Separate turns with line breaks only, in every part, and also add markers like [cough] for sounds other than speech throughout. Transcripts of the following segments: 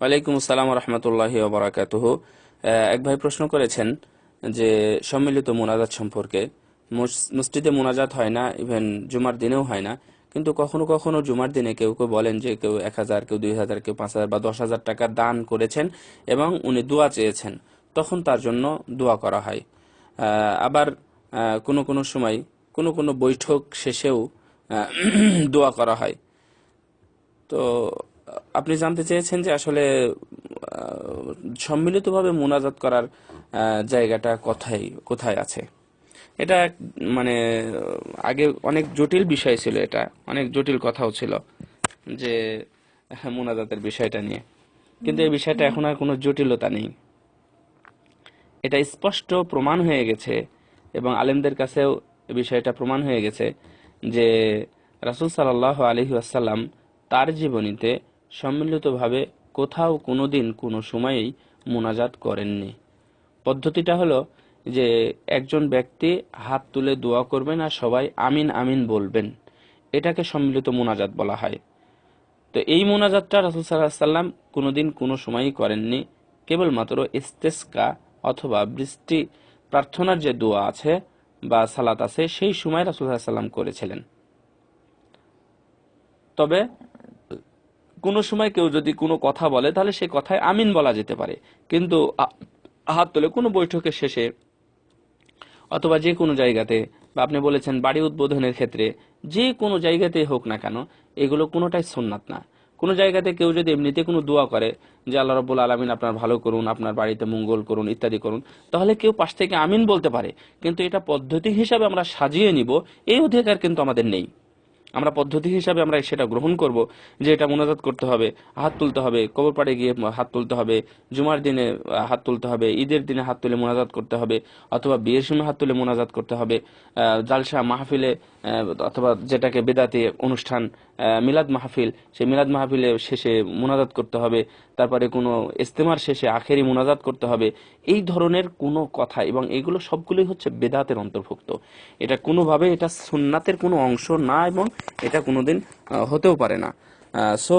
ওয়ালাইকুম আসসালাম রহমতুল্লাহি ওবরাকাতুহ। এক ভাই প্রশ্ন করেছেন যে, সম্মিলিত মোনাজাত সম্পর্কে। মস- মসজিদে মোনাজাত হয় না ইভেন জুমার দিনেও হয় না। কিন্তু কখনো কখনো জুমার দিনে কেউ কেউ বলেন যে, কেউ এক হাজার, কেউ দুই হাজার, কেউ পাঁচ হাজার বা দশ হাজার টাকা দান করেছেন এবং উনি দোয়া চেয়েছেন। তখন তার জন্য দোয়া করা হয়। আবার কোনো কোনো সময়, কোনো কোনো বৈঠক শেষেও [clears throat] দোয়া করা হয়। তো আপনি জানতে চেয়েছেন যে আসলে সম্মিলিতভাবে মোনাজাত করার জায়গাটা কোথায় কোথায় আছে? এটা মানে আগে অনেক জটিল বিষয় ছিল এটা। অনেক জটিল কথাও ছিল যে হ্যাঁ, মোনাজাতের বিষয়টা নিয়ে। কিন্তু এই বিষয়টা এখন আর কোনো জটিলতা নেই। এটা স্পষ্ট প্রমাণ হয়ে গেছে এবং আলেমদের কাছেও এ বিষয়টা প্রমাণ হয়ে গেছে যে রাসুল সাল্লাহ আলহি আসাল্লাম তার জীবনীতে সম্মিলিতভাবে কোথাও কোনো দিন কোনো সময়েই মোনাজাত করেননি। পদ্ধতিটা হলো যে একজন ব্যক্তি হাত তুলে দোয়া করবেন আর সবাই আমিন আমিন বলবেন। এটাকে সম্মিলিত মোনাজাত বলা হয়। তো এই মোনাজাতটা রাসুল সাল্লাহ সাল্লাম কোনো দিন কোনো সময়ই করেননি। কেবলমাত্র ইস্তেস্কা অথবা বৃষ্টি প্রার্থনার যে দোয়া আছে বা সালাত আছে, সেই সময় রাসুল সাল্লাম করেছিলেন। তবে কোনো সময় কেউ যদি কোনো কথা বলে, তাহলে সে কথায় আমিন বলা যেতে পারে। কিন্তু হাত তুলে কোনো বৈঠকের শেষে অথবা যে কোনো জায়গাতে, বা আপনি বলেছেন বাড়ি উদ্বোধনের ক্ষেত্রে, যে কোনো জায়গাতে হোক না কেন, এগুলো কোনোটাই সুন্নাত না। কোনো জায়গাতে কেউ যদি এমনিতে কোনো দোয়া করে যে আল্লাহ রব্বুল আলমিন আপনার ভালো করুন, আপনার বাড়িতে মঙ্গল করুন, ইত্যাদি করুন, তাহলে কেউ পাশ থেকে আমিন বলতে পারে। কিন্তু এটা পদ্ধতি হিসাবে আমরা সাজিয়ে নিব, এই অধিকার কিন্তু আমাদের নেই। আমরা পদ্ধতি হিসাবে আমরা সেটা গ্রহণ করব যে এটা মোনাজাত করতে হবে, হাত তুলতে হবে, কবর পাড়ে গিয়ে হাত তুলতে হবে, জুমার দিনে হাত তুলতে হবে, ঈদের দিনে হাত তুলে মোনাজাত করতে হবে, অথবা বিয়ের সময় হাত তুলে মোনাজাত করতে হবে জালসা মাহফিলে অথবা যেটাকে বেদাতে অনুষ্ঠান মিলাদ মাহফিল সেই মিলাদ মাহফিলে শেষে মোনাজাত করতে হবে তারপরে কোনো ইস্তেমার শেষে আখেরি মোনাজাত করতে হবে এই ধরনের কোনো কথা এবং এগুলো সবগুলোই হচ্ছে বেদাতের অন্তর্ভুক্ত। এটা কোনোভাবে এটা সুন্নাতের কোনো অংশ না এবং এটা কোনোদিন আহ, হতেও পারে না। সো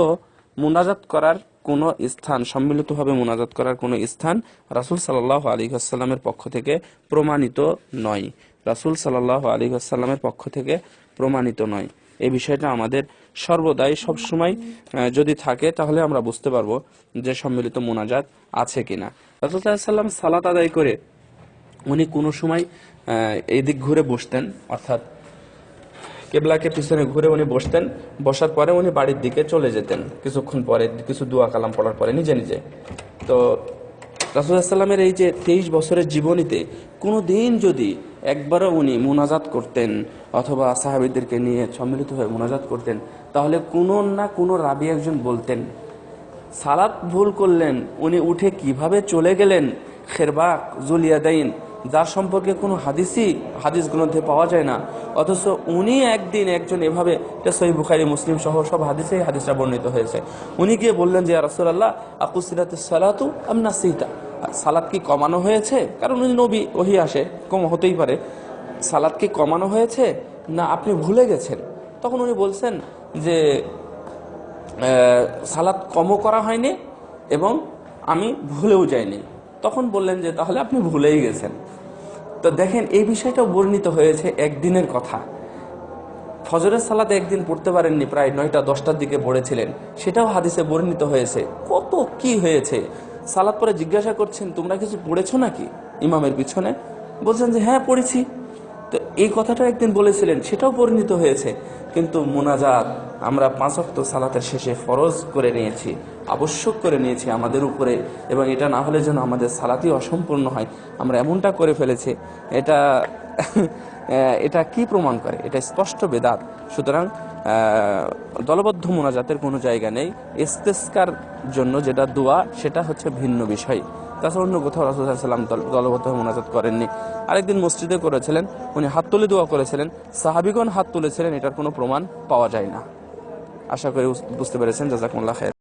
মোনাজাত করার কোনো স্থান সম্মিলিতভাবে মোনাজাত করার কোনো স্থান রাসুল সাল্লাহ আলী আসসালামের পক্ষ থেকে প্রমাণিত নয়। রাসুল সাল্লাহ আলী আসসালামের পক্ষ থেকে প্রমাণিত নয়। এই বিষয়টা আমাদের সর্বদাই সবসময় যদি থাকে তাহলে আমরা বুঝতে পারব যে সম্মিলিত মোনাজাত আছে কিনা। রাসুল সাল্লাম সালাত আদায় করে উনি কোনো সময় আহ, এই দিক ঘুরে বসতেন অর্থাৎ কেবলাকে পিছনে ঘুরে উনি বসতেন বসার পরে উনি বাড়ির দিকে চলে যেতেন। কিছুক্ষণ পরে কিছু দোয়া কালাম পড়ার পরে নিজে নিজে। তো রাসুলামের এই যে তেইশ বছরের জীবনীতে কোনো দিন যদি একবারও উনি মোনাজাত করতেন অথবা সাহাবিদেরকে নিয়ে সম্মিলিত হয়ে মোনাজাত করতেন, তাহলে কোনো না কোনো রাবি একজন বলতেন, সালাত ভুল করলেন, উনি উঠে কীভাবে চলে গেলেন? খেরবাক, জুলিয়াদাইন, যার সম্পর্কে কোনো হাদিসই হাদিস গ্রন্থে পাওয়া যায় না। অথচ উনি একদিন একজন এভাবে, এটা সহি বুখারি, মুসলিম সহ সব হাদিসে হাদিসটা বর্ণিত হয়েছে। উনি গিয়ে বললেন যে রাসুলাল্লাহ আকুসিরাতে সালাতু আমনা সিতা সালাত কি কমানো হয়েছে? কারণ উনি নবী ওহি আসে, কম হতেই পারে। সালাদ কি কমানো হয়েছে? না, আপনি ভুলে গেছেন। তখন উনি বলছেন যে সালাদ কমও করা হয়নি এবং আমি ভুলেও যাইনি। তখন বললেন যে, তাহলে আপনি ভুলেই গেছেন। তো দেখেন, এই বিষয়টাও বর্ণিত হয়েছে একদিনের কথা। ফজরের সালাতে একদিন পড়তে পারেননি, প্রায় নয়টা, দশটার দিকে পড়েছিলেন। সেটাও হাদিসে বর্ণিত হয়েছে। কত কি হয়েছে? সালাত পরে জিজ্ঞাসা করছেন, তোমরা কিছু পড়েছো নাকি? ইমামের পিছনে। বলছেন যে হ্যাঁ পড়েছি। তো এই কথাটা একদিন বলেছিলেন, সেটাও পরিণত হয়েছে। কিন্তু মোনাজাত, আমরা পাঁচ অক্ত সালাতের শেষে ফরজ করে নিয়েছি, আবশ্যক করে নিয়েছি আমাদের উপরে, এবং এটা না হলে যেন আমাদের সালাতি অসম্পূর্ণ হয়। আমরা এমনটা করে ফেলেছি। এটা [laughs] এটা কি প্রমাণ করে? এটা স্পষ্ট বেদাত। সুতরাং দলবদ্ধ মোনাজাতের কোনো জায়গা নেই। ইস্তেস্কার জন্য যেটা দোয়া, সেটা হচ্ছে ভিন্ন বিষয়। তাছাড়া অন্য কোথাও রাসুলাম দলবদ্ধ মোনাজাত করেননি। আরেকদিন মসজিদে করেছিলেন, উনি হাত তুলে দোয়া করেছিলেন। সাহাবিগণ হাত তুলেছিলেন, এটার কোনো প্রমাণ পাওয়া যায় না। আশা করি বুঝতে পেরেছেন। জাজাকুল্লাহ খের